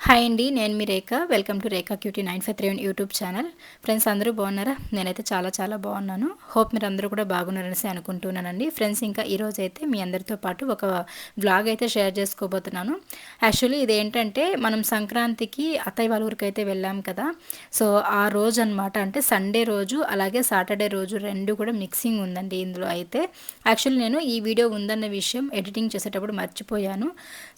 Hi అండి నేను మీ Rekha. Welcome to Rekha QT nine five three YouTube channel. Friends అందరూ బాగున్నారా? నేనైతే చాలా చాలా బాగున్నాను. హోప్ మీరు అందరూ కూడా బాగున్నారనేసి అనుకుంటున్నానండి. ఫ్రెండ్స్ ఇంకా ఈరోజు అయితే మీ అందరితో పాటు ఒక వ్లాగ్ అయితే షేర్ చేసుకోబోతున్నాను. యాక్చువల్లీ ఇది ఏంటంటే మనం సంక్రాంతికి అత్తయ్య వాళ్ళ ఊరికి అయితే వెళ్ళాం కదా. సో ఆ రోజు అనమాట అంటే సండే రోజు అలాగే సాటర్డే రోజు రెండు కూడా మిక్సింగ్ ఉందండి ఇందులో అయితే. యాక్చువల్లీ నేను ఈ వీడియో ఉందన్న విషయం ఎడిటింగ్ చేసేటప్పుడు మర్చిపోయాను.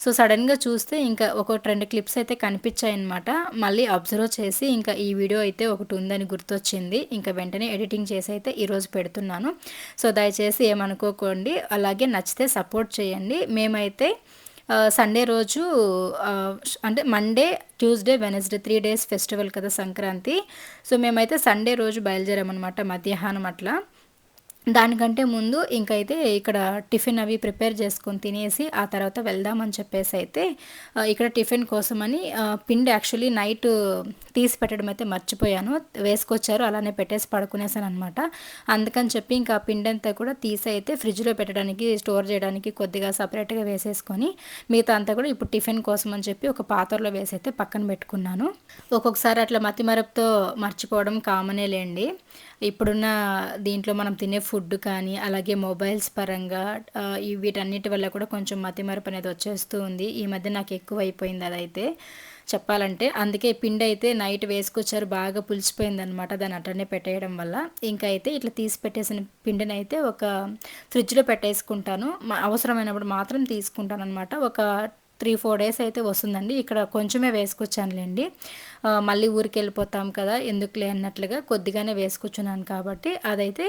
సో సడన్గా చూస్తే ఇంకా ఒక రెండు క్లిప్స్ అయితే అయితే కనిపించాయన్నమాట. మళ్ళీ అబ్జర్వ్ చేసి ఇంకా ఈ వీడియో అయితే ఒకటి ఉందని గుర్తొచ్చింది. ఇంకా వెంటనే ఎడిటింగ్ చేసి అయితే ఈరోజు పెడుతున్నాను. సో దయచేసి ఏమనుకోకండి. అలాగే నచ్చితే సపోర్ట్ చేయండి. మేమైతే సండే రోజు అంటే Monday Tuesday Wednesday three days festival కదా సంక్రాంతి. సో మేమైతే సండే రోజు బయలుదేరామన్నమాట మధ్యాహ్నం అట్లా. దానికంటే ముందు ఇంకైతే ఇక్కడ టిఫిన్ అవి ప్రిపేర్ చేసుకొని తినేసి ఆ తర్వాత వెళ్దామని చెప్పేసి అయితే ఇక్కడ టిఫిన్ కోసమని పిండి యాక్చువల్లీ నైట్ తీసి పెట్టడం అయితే మర్చిపోయాను. వేసుకొచ్చారు అలానే పెట్టేసి పడుకునేసాను అనమాట అందుకని చెప్పి ఇంకా పిండి అంతా కూడా తీసి అయితే ఫ్రిడ్జ్లో పెట్టడానికి స్టోర్ చేయడానికి కొద్దిగా సపరేట్గా వేసేసుకొని మిగతా అంతా కూడా ఇప్పుడు టిఫిన్ కోసం అని చెప్పి ఒక పాత్రలో వేసి అయితే పక్కన పెట్టుకున్నాను. ఒక్కొక్కసారి అట్లా మతిమరపుతో మర్చిపోవడం కామనే లేండి. ఇప్పుడున్న దీంట్లో మనం తినే ఫుడ్ కానీ అలాగే మొబైల్స్ పరంగా వీటన్నిటి వల్ల కూడా కొంచెం మతిమరపు అనేది వచ్చేస్తూ ఉంది. ఈ మధ్య నాకు ఎక్కువ అయిపోయింది అదైతే. చెప్పాలంటే అందుకే పిండి అయితే నైట్ వేసుకొచ్చారు బాగా పులిచిపోయింది అనమాట దాన్ని అట్టనే పెట్టేయడం వల్ల. ఇంకా అయితే ఇట్లా తీసి పెట్టేసిన పిండిని అయితే ఒక ఫ్రిడ్జ్లో పెట్టేసుకుంటాను. అవసరమైనప్పుడు మాత్రం తీసుకుంటాను అనమాట ఒక త్రీ ఫోర్ డేస్ అయితే వస్తుందండి. ఇక్కడ కొంచెమే వేసుకొచ్చానులేండి. మళ్ళీ ఊరికి వెళ్ళిపోతాం కదా ఎందుకులే అన్నట్లుగా కొద్దిగానే వేసుకొచ్చున్నాను కాబట్టి అదైతే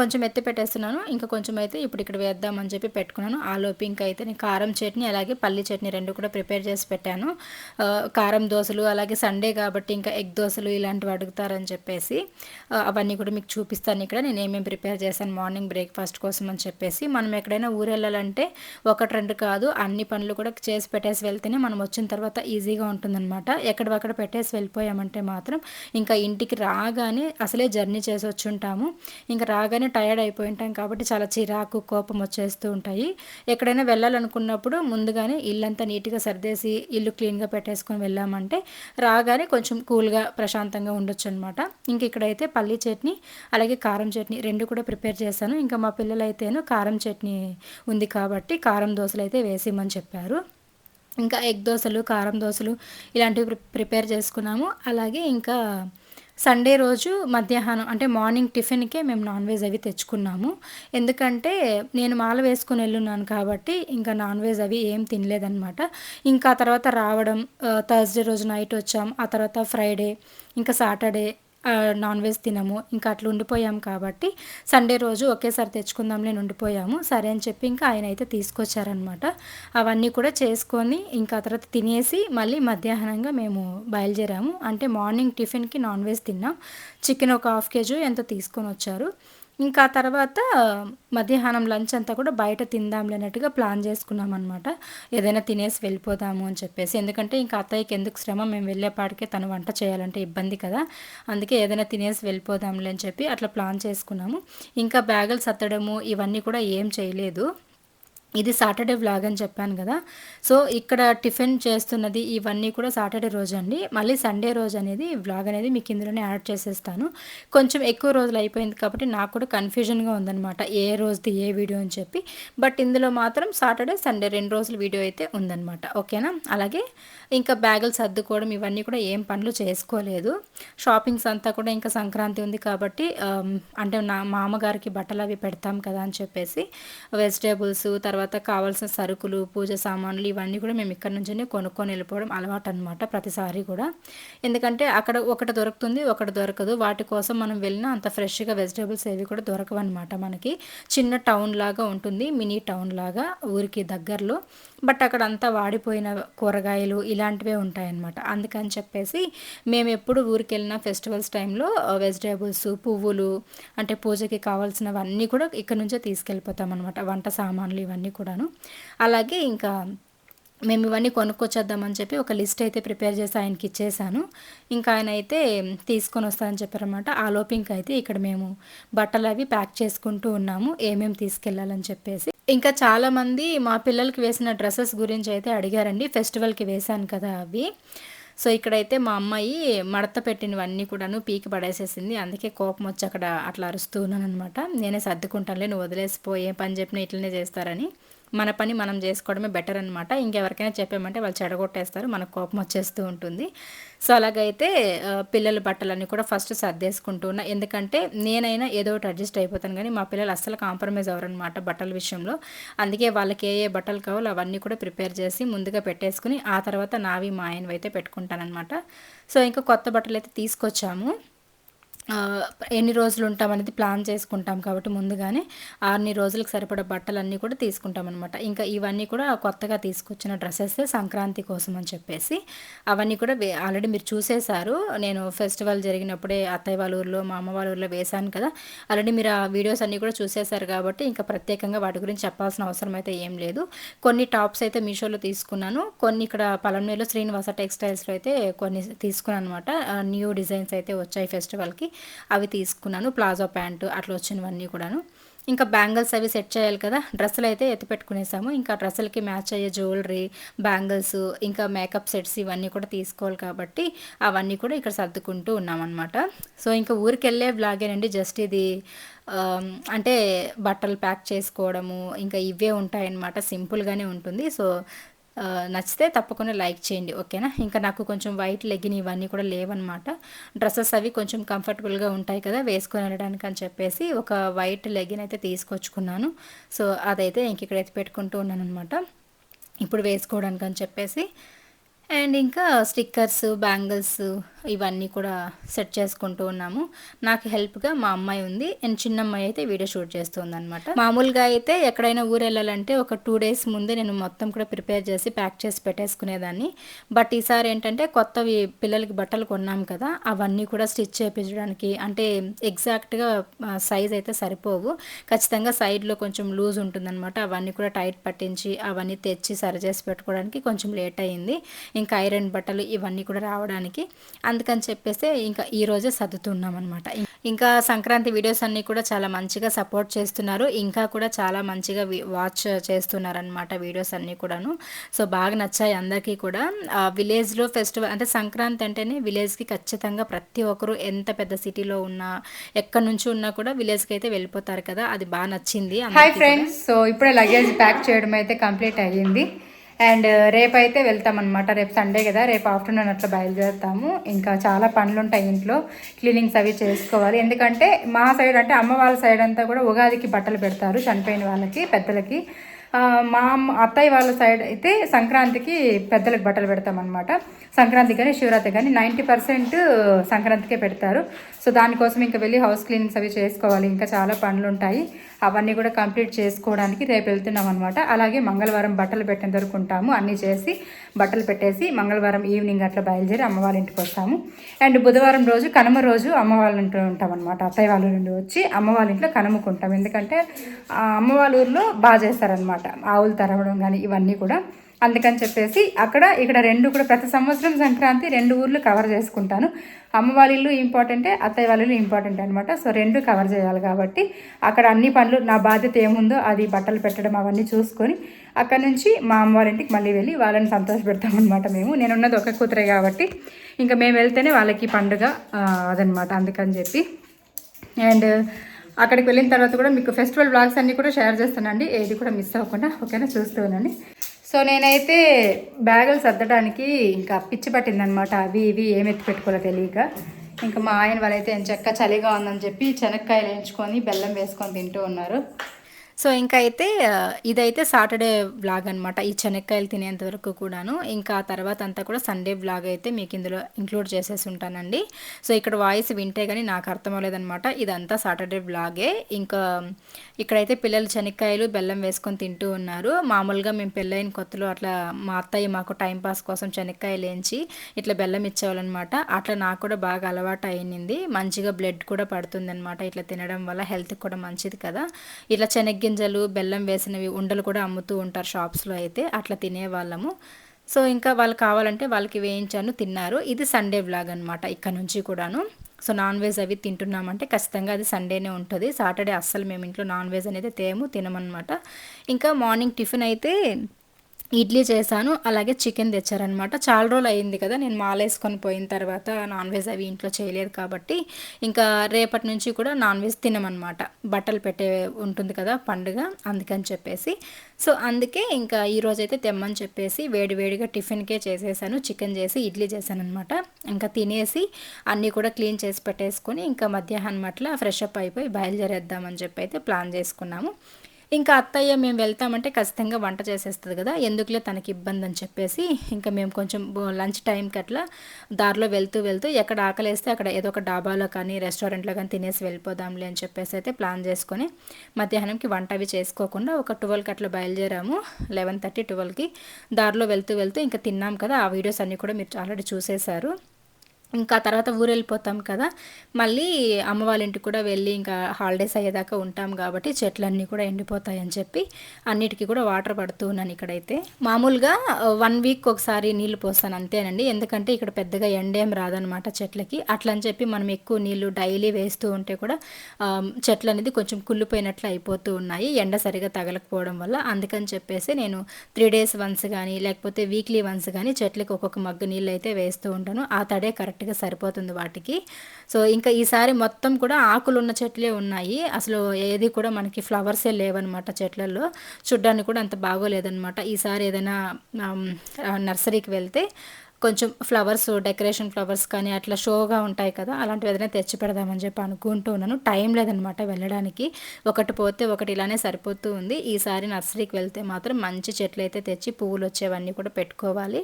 కొంచెం ఎత్తి పెట్టేస్తున్నాను. ఇంకా కొంచెం అయితే ఇప్పుడు ఇక్కడ వేద్దామని చెప్పి పెట్టుకున్నాను. ఆలోపు ఇంకా అయితే నేను కారం చట్నీ అలాగే పల్లి చట్నీ రెండు కూడా ప్రిపేర్ చేసి పెట్టాను. కారం దోశలు అలాగే సండే కాబట్టి ఇంకా ఎగ్ దోశలు ఇలాంటివి అడుగుతారని చెప్పేసి అవన్నీ కూడా మీకు చూపిస్తాను ఇక్కడ. నేను ఏమేమి ప్రిపేర్ చేశాను మార్నింగ్ బ్రేక్ఫాస్ట్ కోసం అని చెప్పేసి మనం ఎక్కడైనా ఊరు వెళ్ళాలంటే ఒకటి రెండు కాదు అన్ని పనులు కూడా చేసి పెట్టేసి వెళ్తేనే మనం వచ్చిన తర్వాత ఈజీగా ఉంటుందన్నమాట. ఎక్కడక్కడ పెట్టేసి వెళ్ళిపోయామంటే మాత్రం ఇంకా ఇంటికి రాగానే అసలే జర్నీ చేసి వచ్చి ఉంటాము. ఇంకా రాగానే టయర్డ్ అయిపోయి ఉంటాం కాబట్టి చాలా చిరాకు కోపం వచ్చేస్తూ ఉంటాయి. ఎక్కడైనా వెళ్ళాలనుకున్నప్పుడు ముందుగానే ఇల్లంతా నీట్గా సర్దేసి ఇల్లు క్లీన్గా పెట్టేసుకొని వెళ్ళామంటే రాగానే కొంచెం కూల్గా ప్రశాంతంగా ఉండొచ్చు అనమాట ఇంక ఇక్కడైతే పల్లీ చట్నీ అలాగే కారం చట్నీ రెండు కూడా ప్రిపేర్ చేశాను. ఇంకా మా పిల్లలైతేను కారం చట్నీ ఉంది కాబట్టి కారం దోశలు అయితే వేసేయమని చెప్పారు. ఇంకా ఎగ్ దోశలు కారం దోశలు ఇలాంటివి ప్రిపేర్ చేసుకున్నాము. అలాగే ఇంకా సండే రోజు మధ్యాహ్నం అంటే మార్నింగ్ టిఫిన్కే మేము నాన్ వెజ్ అవి తెచ్చుకున్నాము. ఎందుకంటే నేను మాల వేసుకుని వెళ్ళున్నాను కాబట్టి ఇంకా నాన్ వెజ్ అవి ఏం తినలేదనమాట ఇంకా తర్వాత రావడం థర్స్డే రోజు నైట్ వచ్చాం ఆ తర్వాత ఫ్రైడే ఇంకా సాటర్డే నాన్ వెజ్ తినము. ఇంకా అట్లా ఉండిపోయాం కాబట్టి సండే రోజు ఒకేసారి తెచ్చుకుందాంలే ఉండిపోయాము. సరే అని చెప్పి ఇంకా ఆయన అయితే తీసుకొచ్చారనమాట అవన్నీ కూడా చేసుకొని ఇంకా తర్వాత తినేసి మళ్ళీ మధ్యాహ్నంగా మేము బయలుదేరాము. అంటే మార్నింగ్ టిఫిన్కి నాన్ వెజ్ తిన్నాం. చికెన్ ఒక హాఫ్ కేజీ ఎంతో తీసుకొని వచ్చారు. ఇంకా తర్వాత మధ్యాహ్నం లంచ్ అంతా కూడా బయట తిందాం అన్నట్టుగా ప్లాన్ చేసుకున్నాం అనమాట ఏదైనా తినేసి వెళ్ళిపోదాము అని చెప్పేసి. ఎందుకంటే ఇంకా అత్తయ్యకి ఎందుకు శ్రమ? మేము వెళ్ళేపాటికే తను వంట చేయాలంటే ఇబ్బంది కదా. అందుకే ఏదైనా తినేసి వెళ్ళిపోదాంలే అని చెప్పి అట్లా ప్లాన్ చేసుకున్నాము. ఇంకా బ్యాగులు సత్తడము ఇవన్నీ కూడా ఏం చేయలేదు. ఇది సాటర్డే వ్లాగ్ అని చెప్పాను కదా. సో ఇక్కడ టిఫిన్ చేస్తున్నది ఇవన్నీ కూడా సాటర్డే రోజు అండి మళ్ళీ సండే రోజు అనేది వ్లాగ్ అనేది మీకు ఇందులోనే యాడ్ చేసేస్తాను. కొంచెం ఎక్కువ రోజులు అయిపోయింది కాబట్టి నాకు కూడా కన్ఫ్యూజన్గా ఉందనమాట ఏ రోజుది ఏ వీడియో అని చెప్పి. బట్ ఇందులో మాత్రం సాటర్డే సండే రెండు రోజుల వీడియో అయితే ఉందనమాట ఓకేనా? అలాగే ఇంకా బ్యాగులు సర్దుకోవడం ఇవన్నీ కూడా ఏం పనులు చేసుకోలేదు. షాపింగ్స్ అంతా కూడా ఇంకా సంక్రాంతి ఉంది కాబట్టి అంటే నా మామగారికి బట్టలు అవి పెడతాం కదా అని చెప్పేసి వెజిటేబుల్స్ తర్వాత తర్వాత కావాల్సిన సరుకులు పూజ సామాన్లు ఇవన్నీ కూడా మేము ఇక్కడ నుంచే కొనుక్కొని వెళ్ళిపోవడం అలవాటు అనమాట ప్రతిసారి కూడా. ఎందుకంటే అక్కడ ఒకటి దొరుకుతుంది ఒకటి దొరకదు. వాటి కోసం మనం వెళ్ళినా అంత ఫ్రెష్గా వెజిటేబుల్స్ ఏవి కూడా దొరకవు అనమాట మనకి. చిన్న టౌన్ లాగా ఉంటుంది మినీ టౌన్ లాగా ఊరికి దగ్గరలో. బట్ అక్కడ అంతా వాడిపోయిన కూరగాయలు ఇలాంటివే ఉంటాయన్నమాట. అందుకని చెప్పేసి మేము ఎప్పుడు ఊరికి వెళ్ళిన ఫెస్టివల్స్ టైంలో వెజిటేబుల్స్ పువ్వులు అంటే పూజకి కావాల్సినవన్నీ కూడా ఇక్కడ నుంచే తీసుకెళ్ళిపోతాం అనమాట వంట సామాన్లు ఇవన్నీ కూడాను. అలాగే ఇంకా మేము ఇవన్నీ కొనుక్కొచ్చేద్దామని చెప్పి ఒక లిస్ట్ అయితే ప్రిపేర్ చేసి ఆయనకి ఇచ్చేసాను. ఇంకా ఆయన అయితే తీసుకొని వస్తానని చెప్పారనమాట ఆ లోపింగ్ అయితే ఇక్కడ మేము బట్టలు అవి ప్యాక్ చేసుకుంటూ ఉన్నాము. ఏమేమి తీసుకెళ్ళాలని చెప్పేసి. ఇంకా చాలామంది మా పిల్లలకి వేసిన డ్రెస్సెస్ గురించి అయితే అడిగారండి. ఫెస్టివల్కి వేశాను కదా అవి. సో ఇక్కడైతే మా అమ్మాయి మడత పెట్టినవన్నీ కూడాను పీకి పడేసేసింది. అందుకే కోపం వచ్చి అక్కడ అట్లా అరుస్తూ ఉన్నాను అనమాట నేనే సర్దుకుంటానులే నువ్వు ఏ పని చెప్పిన ఇట్లనే చేస్తారని. మన పని మనం చేసుకోవడమే బెటర్ అనమాట ఇంకెవరికైనా చెప్పామంటే వాళ్ళు చెడగొట్టేస్తారు. మనకు కోపం వచ్చేస్తూ ఉంటుంది. సో అలాగైతే పిల్లల బట్టలన్నీ కూడా ఫస్ట్ సర్దేసుకుంటూ ఉన్నా. ఎందుకంటే నేనైనా ఏదో ఒకటి అడ్జస్ట్ అయిపోతాను కానీ మా పిల్లలు అస్సలు కాంప్రమైజ్ అవ్వరనమాట బట్టల విషయంలో. అందుకే వాళ్ళకి ఏ ఏ బట్టలు కావాలో అవన్నీ కూడా ప్రిపేర్ చేసి ముందుగా పెట్టేసుకుని ఆ తర్వాత నావి మా ఆయనవి అయితే పెట్టుకుంటానమాట సో ఇంకా కొత్త బట్టలు అయితే తీసుకొచ్చాము. ఎన్ని రోజులు ఉంటామనేది ప్లాన్ చేసుకుంటాం కాబట్టి ముందుగానే అన్ని రోజులకు సరిపడే బట్టలన్నీ కూడా తీసుకుంటాం అనమాట ఇంకా ఇవన్నీ కూడా కొత్తగా తీసుకొచ్చిన డ్రెస్సెస్ సంక్రాంతి కోసం అని చెప్పేసి అవన్నీ కూడా ఆల్రెడీ మీరు చూసేశారు. నేను ఫెస్టివల్ జరిగినప్పుడే అత్తయ్య వాళ్ళ ఊర్లో మా అమ్మ వాళ్ళ ఊర్లో వేశాను కదా. ఆల్రెడీ మీరు ఆ వీడియోస్ అన్నీ కూడా చూసేశారు కాబట్టి ఇంకా ప్రత్యేకంగా వాటి గురించి చెప్పాల్సిన అవసరం అయితే ఏం లేదు. కొన్ని టాప్స్ అయితే మీషోలో తీసుకున్నాను. కొన్ని ఇక్కడ పలమనేలో శ్రీనివాస టెక్స్టైల్స్లో అయితే కొన్ని తీసుకున్నాను అనమాట న్యూ డిజైన్స్ అయితే వచ్చాయి ఫెస్టివల్కి. అవి తీసుకున్నాను ప్లాజో ప్యాంటు అట్లా వచ్చినవన్నీ కూడాను. ఇంకా బ్యాంగిల్స్ అవి సెట్ చేయాలి కదా డ్రెస్సులు అయితే ఎత్తి పెట్టుకునేసాము. ఇంకా డ్రెస్సులకి మ్యాచ్ అయ్యే జ్యువెలరీ బ్యాంగిల్స్ ఇంకా మేకప్ సెట్స్ ఇవన్నీ కూడా తీసుకోవాలి కాబట్టి అవన్నీ కూడా ఇక్కడ సర్దుకుంటూ ఉన్నామన్నమాట. సో ఇంకా ఊరికి వెళ్ళే బ్లాగేనండి జస్ట్ ఇది అంటే బట్టలు ప్యాక్ చేసుకోవడము ఇంకా ఇవే ఉంటాయన్నమాట సింపుల్గానే ఉంటుంది. సో నచ్చితే తప్పకుండా లైక్ చేయండి ఓకేనా? ఇంకా నాకు కొంచెం వైట్ లెగ్గిన్ ఇవన్నీ కూడా లేవన్నమాట. డ్రెస్సెస్ అవి కొంచెం కంఫర్టబుల్గా ఉంటాయి కదా వేసుకొని వెళ్ళడానికి అని చెప్పేసి ఒక వైట్ లెగ్గిన్ అయితే తీసుకొచ్చుకున్నాను. సో అదైతే ఇంక ఇక్కడ ఎత్తి పెట్టుకుంటూ ఉన్నాను అనమాట ఇప్పుడు వేసుకోవడానికి అని చెప్పేసి అండ్ ఇంకా స్టిక్కర్స్ బ్యాంగిల్స్ ఇవన్నీ కూడా సెట్ చేసుకుంటూ ఉన్నాము. నాకు హెల్ప్గా మా అమ్మాయి ఉంది. అండ్ చిన్న అమ్మాయి అయితే వీడియో షూట్ చేస్తుంది అనమాట మామూలుగా అయితే ఎక్కడైనా ఊరు వెళ్ళాలంటే ఒక టూ డేస్ ముందే నేను మొత్తం కూడా ప్రిపేర్ చేసి ప్యాక్ చేసి పెట్టేసుకునేదాన్ని. బట్ ఈసారి ఏంటంటే కొత్తవి పిల్లలకి బట్టలు కొన్నాం కదా అవన్నీ కూడా స్టిచ్ చేయించడానికి అంటే ఎగ్జాక్ట్గా సైజ్ అయితే సరిపోవు. ఖచ్చితంగా సైడ్లో కొంచెం లూజ్ ఉంటుందన్నమాట. అవన్నీ కూడా టైట్ పట్టించి అవన్నీ తెచ్చి సరి చేసి పెట్టుకోవడానికి కొంచెం లేట్ అయ్యింది. ఇంకా ఐరన్ బట్టలు ఇవన్నీ కూడా రావడానికి. అందుకని చెప్పేసి ఇంకా ఈరోజే సర్దుతున్నాం అనమాట ఇంకా సంక్రాంతి వీడియోస్ అన్నీ కూడా చాలా మంచిగా సపోర్ట్ చేస్తున్నారు. ఇంకా కూడా చాలా మంచిగా వాచ్ చేస్తున్నారనమాట వీడియోస్ అన్నీ కూడాను. సో బాగా నచ్చాయి అందరికీ కూడా. విలేజ్లో ఫెస్టివల్ అంటే సంక్రాంతి అంటేనే విలేజ్కి ఖచ్చితంగా ప్రతి ఒక్కరు ఎంత పెద్ద సిటీలో ఉన్నా ఎక్కడి నుంచి ఉన్నా కూడా విలేజ్కి అయితే వెళ్ళిపోతారు కదా. అది బాగా నచ్చింది హాయ్ ఫ్రెండ్స్ సో ఇప్పుడే లగేజ్ ప్యాక్ చేయడం అయితే కంప్లీట్ అయ్యింది. అండ్ uh, రేపైతే వెళ్తాం వెళ్తామన్నమాట. రేపు సండే కదా. రేపు ఆఫ్టర్నూన్ అట్లా బయలుదేరుతాము. ఇంకా చాలా పనులు ఉంటాయి ఇంట్లో. క్లీనింగ్స్ అవి చేసుకోవాలి. ఎందుకంటే మా సైడ్ అంటే అమ్మ వాళ్ళ సైడ్ అంతా కూడా ఉగాదికి బట్టలు పెడతారు. చనిపోయిన వాళ్ళకి పెద్దలకి. మా అత్తయ్య వాళ్ళ సైడ్ అయితే సంక్రాంతికి పెద్దలకు బట్టలు పెడతామన్నమాట. సంక్రాంతి కానీ శివరాత్రి కానీ నైంటీ పర్సెంట్ సంక్రాంతికే పెడతారు. సో దానికోసం ఇంకా వెళ్ళి హౌస్ క్లీనింగ్స్ అవి చేసుకోవాలి. ఇంకా చాలా పనులు ఉంటాయి అవన్నీ కూడా కంప్లీట్ చేసుకోవడానికి రేపు వెళ్తున్నాం అనమాట అలాగే మంగళవారం బట్టలు పెట్టిన దొరుకుంటాము అన్నీ చేసి బట్టలు పెట్టేసి మంగళవారం ఈవినింగ్ అట్లా బయలుదేరి అమ్మ వాళ్ళ ఇంటికి వస్తాము. అండ్ బుధవారం రోజు కనుమ రోజు అమ్మ వాళ్ళ ఇంట్లో ఉంటాం అనమాట అత్తయ్య వాళ్ళ నుండి వచ్చి అమ్మవాళ్ళ ఇంట్లో కనుముకుంటాం ఎందుకంటే అమ్మవాళ్ళ ఊర్లో బాగా చేస్తారనమాట ఆవులు తరవడం కానీ ఇవన్నీ కూడా. అందుకని చెప్పేసి అక్కడ ఇక్కడ రెండు కూడా ప్రతి సంవత్సరం సంక్రాంతి రెండు ఊర్లు కవర్ చేసుకుంటాను. అమ్మ వాళ్ళ ఇల్లు ఇంపార్టెంటే అత్తయ్య వాళ్ళ ఇల్లు ఇంపార్టెంట్ అనమాట సో రెండు కవర్ చేయాలి కాబట్టి అక్కడ అన్ని పనులు నా బాధ్యత ఏముందో అది బట్టలు పెట్టడం అవన్నీ చూసుకొని అక్కడ నుంచి మా అమ్మ వాళ్ళ ఇంటికి మళ్ళీ వెళ్ళి వాళ్ళని సంతోష పెడతామన్నమాట మేము. నేనున్నది ఒక కూతురే కాబట్టి ఇంకా మేము వెళ్తేనే వాళ్ళకి పండుగ అదనమాట అందుకని చెప్పి. అండ్ అక్కడికి వెళ్ళిన తర్వాత కూడా మీకు ఫెస్టివల్ బ్లాగ్స్ అన్నీ కూడా షేర్ చేస్తానండి. ఏది కూడా మిస్ అవ్వకుండా ఓకేనా? చూస్తూ ఉండండి. సో నేనైతే బ్యాగులు సర్దడానికి ఇంకా పిచ్చి పట్టిందనమాట అవి ఇవి ఏమి ఎత్తి పెట్టుకోవాలో తెలియక. ఇంకా మా ఆయన వాళ్ళైతే చెక్క చలిగా ఉందని చెప్పి శనక్కాయలు వేయించుకొని బెల్లం వేసుకొని తింటూ ఉన్నారు. సో ఇంకా అయితే ఇదైతే సాటర్డే వ్లాగ్ అనమాట ఈ చెనక్కాయలు తినేంత వరకు కూడాను. ఇంకా తర్వాత అంతా కూడా సండే బ్లాగ్ అయితే మీకు ఇందులో ఇంక్లూడ్ చేసేసి ఉంటానండి. సో ఇక్కడ వాయిస్ వింటే కానీ నాకు అర్థం అవ్వలేదనమాట ఇదంతా సాటర్డే బ్లాగే ఇంకా ఇక్కడైతే పిల్లలు చెనక్కాయలు బెల్లం వేసుకొని తింటూ ఉన్నారు. మామూలుగా మేము పెళ్ళైన కొత్తలో అట్లా మా అత్తయ్య మాకు టైంపాస్ కోసం చెనక్కాయలు వేయించి ఇట్లా బెల్లం ఇచ్చేవాళ్ళనమాట అట్లా నాకు కూడా బాగా అలవాటు అయింది మంచిగా బ్లడ్ కూడా పడుతుంది అనమాట ఇట్లా తినడం వల్ల హెల్త్కి కూడా మంచిది కదా. ఇట్లా చెనగ్గ గింజలు బెల్లం వేసినవి ఉండలు కూడా అమ్ముతూ ఉంటారు షాప్స్లో అయితే. అట్లా తినేవాళ్ళము. సో ఇంకా వాళ్ళు కావాలంటే వాళ్ళకి వేయించాను తిన్నారు. ఇది సండే వ్లాగ్ అనమాట ఇక్కడ నుంచి కూడాను. సో నాన్ వెజ్ అవి తింటున్నామంటే ఖచ్చితంగా అది సండేనే ఉంటుంది. సాటర్డే అస్సలు మేము ఇంట్లో నాన్ వెజ్ అనేది తేము తినమనమాట ఇంకా మార్నింగ్ టిఫిన్ అయితే ఇడ్లీ చేశాను అలాగే చికెన్ తెచ్చారనమాట చాలా రోజులు అయింది కదా నేను మాలేసుకొని పోయిన తర్వాత నాన్ వెజ్ అవి ఇంట్లో చేయలేదు కాబట్టి ఇంకా రేపటి నుంచి కూడా నాన్ వెజ్ తినమనమాట బట్టలు పెట్టే ఉంటుంది కదా పండుగ అందుకని చెప్పేసి. సో అందుకే ఇంకా ఈరోజు అయితే తెమ్మని చెప్పేసి వేడివేడిగా టిఫిన్కే చేసేసాను చికెన్ చేసి ఇడ్లీ చేశాను అనమాట ఇంకా తినేసి అన్నీ కూడా క్లీన్ చేసి పెట్టేసుకొని ఇంకా మధ్యాహ్నం అట్లా ఫ్రెష్ అప్ అయిపోయి బయలుదేరేద్దామని చెప్పి అయితే ప్లాన్ చేసుకున్నాము. ఇంకా అత్తయ్య మేము వెళ్తామంటే ఖచ్చితంగా వంట చేసేస్తుంది కదా ఎందుకులే తనకి ఇబ్బంది అని చెప్పేసి ఇంకా మేము కొంచెం లంచ్ టైంకి అట్లా దారిలో వెళ్తూ వెళ్తూ ఎక్కడ ఆకలేస్తే అక్కడ ఏదో ఒక డాబాలో కానీ రెస్టారెంట్లో కానీ తినేసి వెళ్ళిపోదాంలే అని చెప్పేసి అయితే ప్లాన్ చేసుకొని మధ్యాహ్నంకి వంట అవి చేసుకోకుండా ఒక ట్వెల్వ్కి అట్లా బయలుదేరాము లెవెన్ థర్టీ ట్వెల్వ్కి దారిలో వెళ్తూ వెళ్తూ ఇంకా తిన్నాం కదా ఆ వీడియోస్ అన్నీ కూడా మీరు ఆల్రెడీ చూసేశారు. ఇంకా తర్వాత ఊరు వెళ్ళిపోతాం కదా. మళ్ళీ అమ్మ వాళ్ళ ఇంటికి కూడా వెళ్ళి ఇంకా హాలిడేస్ అయ్యేదాకా ఉంటాం కాబట్టి చెట్లన్నీ కూడా ఎండిపోతాయని చెప్పి అన్నిటికీ కూడా వాటర్ పడుతూ ఉన్నాను ఇక్కడైతే. మామూలుగా వన్ వీక్ ఒకసారి నీళ్ళు పోస్తాను అంతేనండి. ఎందుకంటే ఇక్కడ పెద్దగా ఎండేం రాదనమాట చెట్లకి. అట్లా అని చెప్పి మనం ఎక్కువ నీళ్ళు డైలీ వేస్తూ ఉంటే కూడా చెట్లు అనేది కొంచెం కుళ్ళిపోయినట్లు అయిపోతూ ఉన్నాయి. ఎండ సరిగా తగలకపోవడం వల్ల అందుకని చెప్పేసి నేను త్రీ డేస్ వన్స్ కానీ లేకపోతే వీక్లీ వన్స్ కానీ చెట్లకి ఒక్కొక్క మగ్గు నీళ్ళు అయితే వేస్తూ ఉంటాను. ఆ తడే కరెక్ట్ కరెక్ట్గా సరిపోతుంది వాటికి. సో ఇంకా ఈసారి మొత్తం కూడా ఆకులు ఉన్న చెట్లే ఉన్నాయి. అసలు ఏది కూడా మనకి ఫ్లవర్సే లేవన్నమాట చెట్లలో చూడ్డానికి కూడా అంత బాగోలేదన్నమాట ఈసారి ఏదైనా నర్సరీకి వెళ్తే కొంచెం ఫ్లవర్స్ డెకరేషన్ ఫ్లవర్స్ కానీ అట్లా షోగా ఉంటాయి కదా అలాంటివి ఏదైనా తెచ్చి పెడదామని చెప్పి అనుకుంటూ ఉన్నాను. టైం లేదనమాట వెళ్ళడానికి. ఒకటి పోతే ఒకటి ఇలానే సరిపోతూ ఉంది. ఈసారి నర్సరీకి వెళ్తే మాత్రం మంచి చెట్లు అయితే తెచ్చి పువ్వులు వచ్చేవన్నీ కూడా పెట్టుకోవాలి.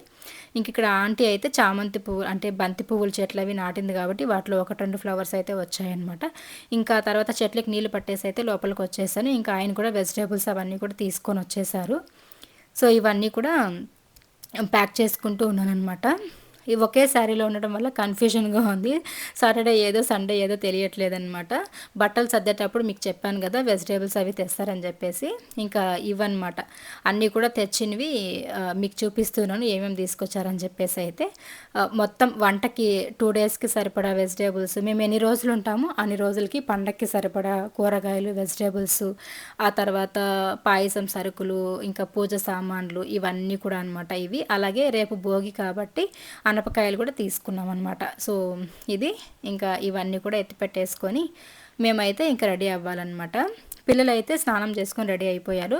ఇంక ఇక్కడ ఆంటీ అయితే చామంతి పువ్వు అంటే బంతి పువ్వుల చెట్లు అవి నాటింది కాబట్టి వాటిలో ఒకటి రెండు ఫ్లవర్స్ అయితే వచ్చాయన్నమాట. ఇంకా తర్వాత చెట్లకి నీళ్ళు పట్టేసి అయితే లోపలికి వచ్చేసాను. ఇంకా ఆయన కూడా వెజిటేబుల్స్ అవన్నీ కూడా తీసుకొని వచ్చేసారు. సో ఇవన్నీ కూడా ప్యాక్ చేసుకుంటూ ఉన్నానమాట ఈ ఒకే శారీలో ఉండడం వల్ల కన్ఫ్యూజన్గా ఉంది. సాటర్డే ఏదో సండే ఏదో తెలియట్లేదనమాట బట్టలు సర్దేటప్పుడు మీకు చెప్పాను కదా వెజిటేబుల్స్ అవి తెస్తారని చెప్పేసి. ఇంకా ఇవన్నమాట అన్నీ కూడా తెచ్చినవి మీకు చూపిస్తున్నాను ఏమేమి తీసుకొచ్చారని చెప్పేసి అయితే. మొత్తం వంటకి టూ డేస్కి సరిపడా వెజిటేబుల్స్ మేము ఎన్ని రోజులు ఉంటామో అన్ని రోజులకి పండక్కి సరిపడా కూరగాయలు వెజిటేబుల్స్ ఆ తర్వాత పాయసం సరుకులు ఇంకా పూజ సామాన్లు ఇవన్నీ కూడా అనమాట ఇవి. అలాగే రేపు భోగి కాబట్టి అనపకాయలు కూడా తీసుకున్నాం అనమాట సో ఇది ఇంకా ఇవన్నీ కూడా ఎత్తి పెట్టేసుకొని మేమైతే ఇంకా రెడీ అవ్వాలన్నమాట. పిల్లలు అయితే స్నానం చేసుకొని రెడీ అయిపోయారు.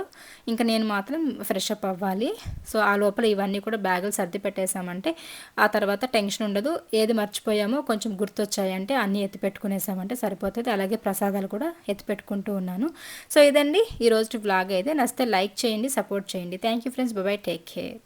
ఇంకా నేను మాత్రం ఫ్రెష్ అప్ అవ్వాలి. సో ఆ లోపల ఇవన్నీ కూడా బ్యాగులు సర్ది పెట్టేశామంటే ఆ తర్వాత టెన్షన్ ఉండదు. ఏది మర్చిపోయామో కొంచెం గుర్తొచ్చాయంటే అన్నీ ఎత్తి పెట్టుకునేసామంటే సరిపోతుంది. అలాగే ప్రసాదాలు కూడా ఎత్తి పెట్టుకుంటూ ఉన్నాను. సో ఇదండి. ఈరోజు బ్లాగ్ అయితే నచ్చితే లైక్ చేయండి సపోర్ట్ చేయండి. Thank you friends. Bye. Take care.